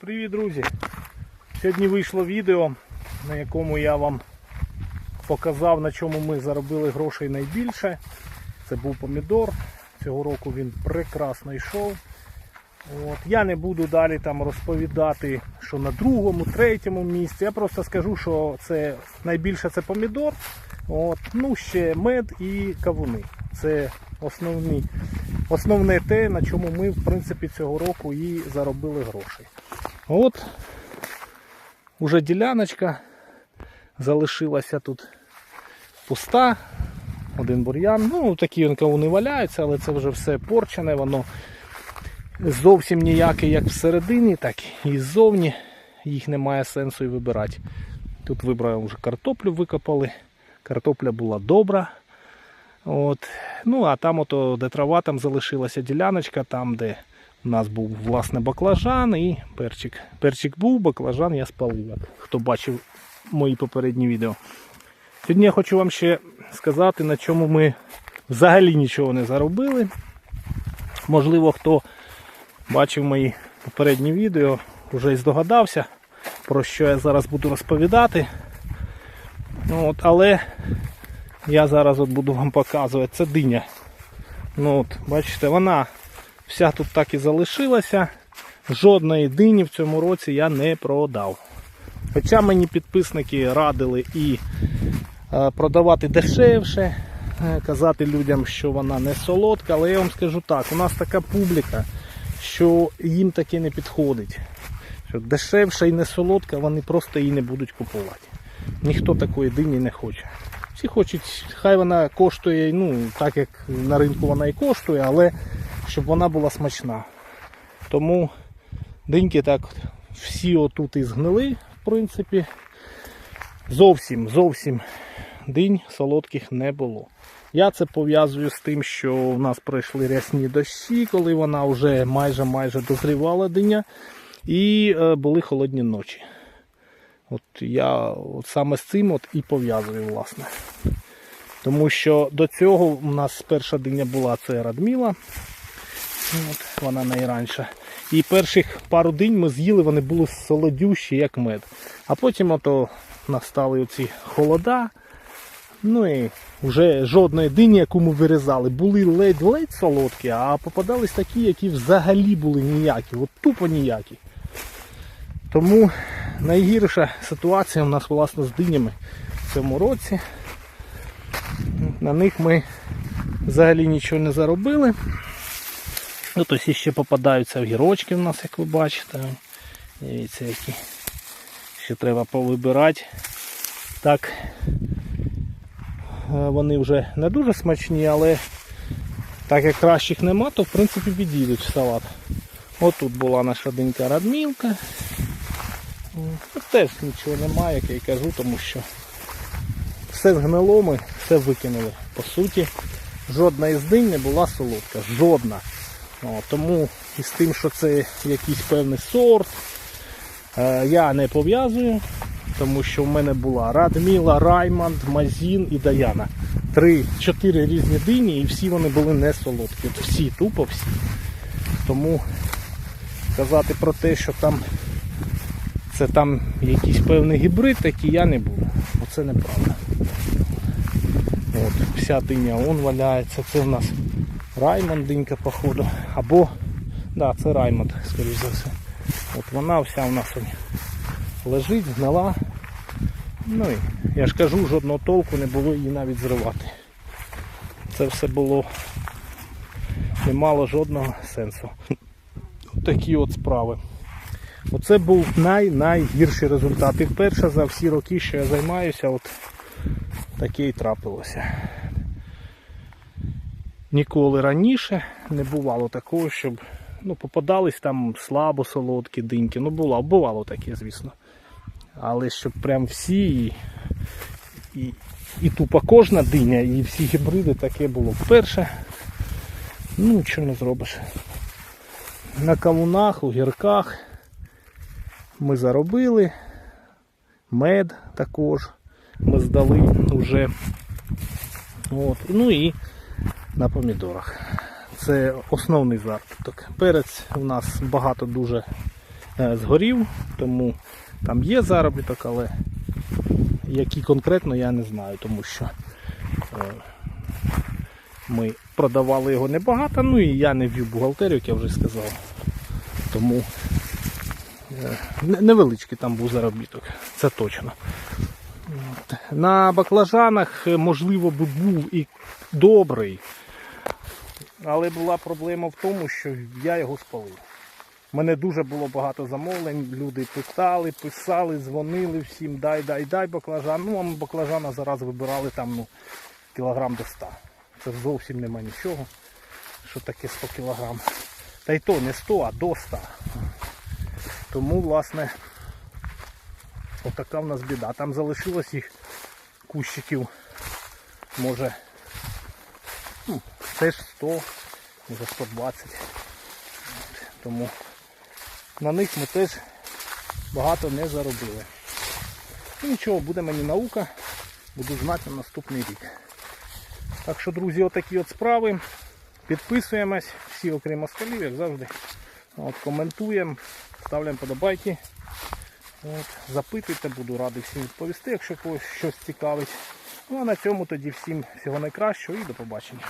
Привіт, друзі! Сьогодні вийшло відео, на якому я вам показав, на чому ми заробили грошей найбільше. Це був помідор. Цього року він прекрасно йшов. От. Я не буду далі там розповідати, що на другому, третьому місці. Я просто скажу, що це найбільше це помідор. От. Ну, ще мед і кавуни. Це основні, основне те, на чому ми в принципі цього року і заробили грошей. От уже діляночка залишилася тут пуста. Один бур'ян. Ну, такі кавуни валяються, але це вже все порчене, воно зовсім ніяке, як всередині, так і ззовні. Їх немає сенсу і вибирати. Тут вибрали вже картоплю викопали. Картопля була добра. От. Ну, а там, ото, де трава, там залишилася діляночка, там, де у нас був власне баклажан і перчик. Перчик був, баклажан я спалив, хто бачив мої попередні відео. Сьогодні я хочу вам ще сказати, на чому ми взагалі нічого не заробили. Можливо, хто бачив мої попередні відео, вже і здогадався, про що я зараз буду розповідати. Ну, от, але я зараз от буду вам показувати, це диня. Ну, от, Бачите, вона вся тут так і залишилася. Жодної дині в цьому році я не продав. Хоча мені підписники радили і е, продавати дешевше, е, казати людям, що вона не солодка, але я вам скажу так, у нас така публіка, що їм таке не підходить. Що дешевша і не солодка, вони просто її не будуть купувати. Ніхто такої дині не хоче. Всі хочуть, хай вона коштує, ну, так як на ринку вона і коштує, але щоб вона була смачна. Тому диньки так всі отут і згнили, в принципі. Зовсім, зовсім динь солодких не було. Я це пов'язую з тим, що в нас пройшли рясні дощі, коли вона вже майже майже дозрівала диня, і е, були холодні ночі. От я от саме з цим от і пов'язую, власне. Тому що до цього у нас перша диня була це Радміла. От, вона найранша. І перших пару день ми з'їли, вони були солодющі, як мед. А потім ото настали оці холода. Ну і вже жодної дині, яку ми вирізали, були ледь-ледь солодкі, а попадались такі, які взагалі були ніякі, от тупо ніякі. Тому найгірша ситуація у нас власне з динями в цьому році. На них ми взагалі нічого не заробили. Ну, ось ще попадаються огірочки в нас, як ви бачите. Дивіться, які ще треба повибирати. Так, вони вже не дуже смачні, але так як кращих нема, то в принципі підійдуть в салат. От тут була наша динька радмілка. Тут теж нічого немає, як я й кажу, тому що все згнило ми, все викинули. По суті, жодна із динь не була солодка. Жодна. О, тому із тим, що це якийсь певний сорт, е, я не пов'язую, тому що в мене була Радміла, Раймонд, Мазін і Даяна. Три, чотири різні дині і всі вони були не солодкі. От всі, тупо всі. Тому казати про те, що там це там якийсь певний гібрид, такий я не буду. Оце неправда. От, вся диня он валяється. Це в нас Раймонд динька, походу. Або, да, це Раймонд, скоріш за все. От вона вся у нас лежить, гнила. Ну і я ж кажу, жодного толку не було її навіть зривати. Це все було не мало жодного сенсу. Такі от справи. Оце був най-найгірший результат. І вперше за всі роки, що я займаюся, от таке і трапилося. Ніколи раніше не бувало такого, щоб ну, попадались там слабо солодкі диньки. Ну було, бувало таке, звісно. Але щоб прям всі і, і, і тупо кожна диня, і всі гібриди таке було вперше. Ну, нічого не зробиш. На кавунах, у гірках ми заробили. Мед також ми здали вже. От. Ну і на помідорах. Це основний заробіток. Перець у нас багато дуже е, згорів, тому там є заробіток, але який конкретно я не знаю, тому що е, ми продавали його небагато, ну і я не ввів бухгалтерію, як я вже сказав. Тому е, невеличкий там був заробіток, це точно. На баклажанах, е, можливо, би був і добрий, але була проблема в тому, що я його спалив. У мене дуже було багато замовлень, люди питали, писали, дзвонили всім, дай, дай, дай баклажан. Ну, а ми баклажана зараз вибирали там ну, кілограм до 100. Це зовсім нема нічого. Що таке 100 кілограм. Та й то не 100, а до 100. Тому, власне, отака в нас біда. Там залишилось їх кущиків, може, ну, теж 100, може 120. Тому на них ми теж багато не заробили. Ну нічого, буде мені наука, буду знати на наступний рік. Так що, друзі, отакі от справи. Підписуємось, всі окрім москалів, як завжди. От, коментуємо, ставляємо подобайки. От, запитуйте, буду радий всім відповісти, якщо когось щось цікавить. Ну а на цьому тоді всім всього найкращого і до побачення.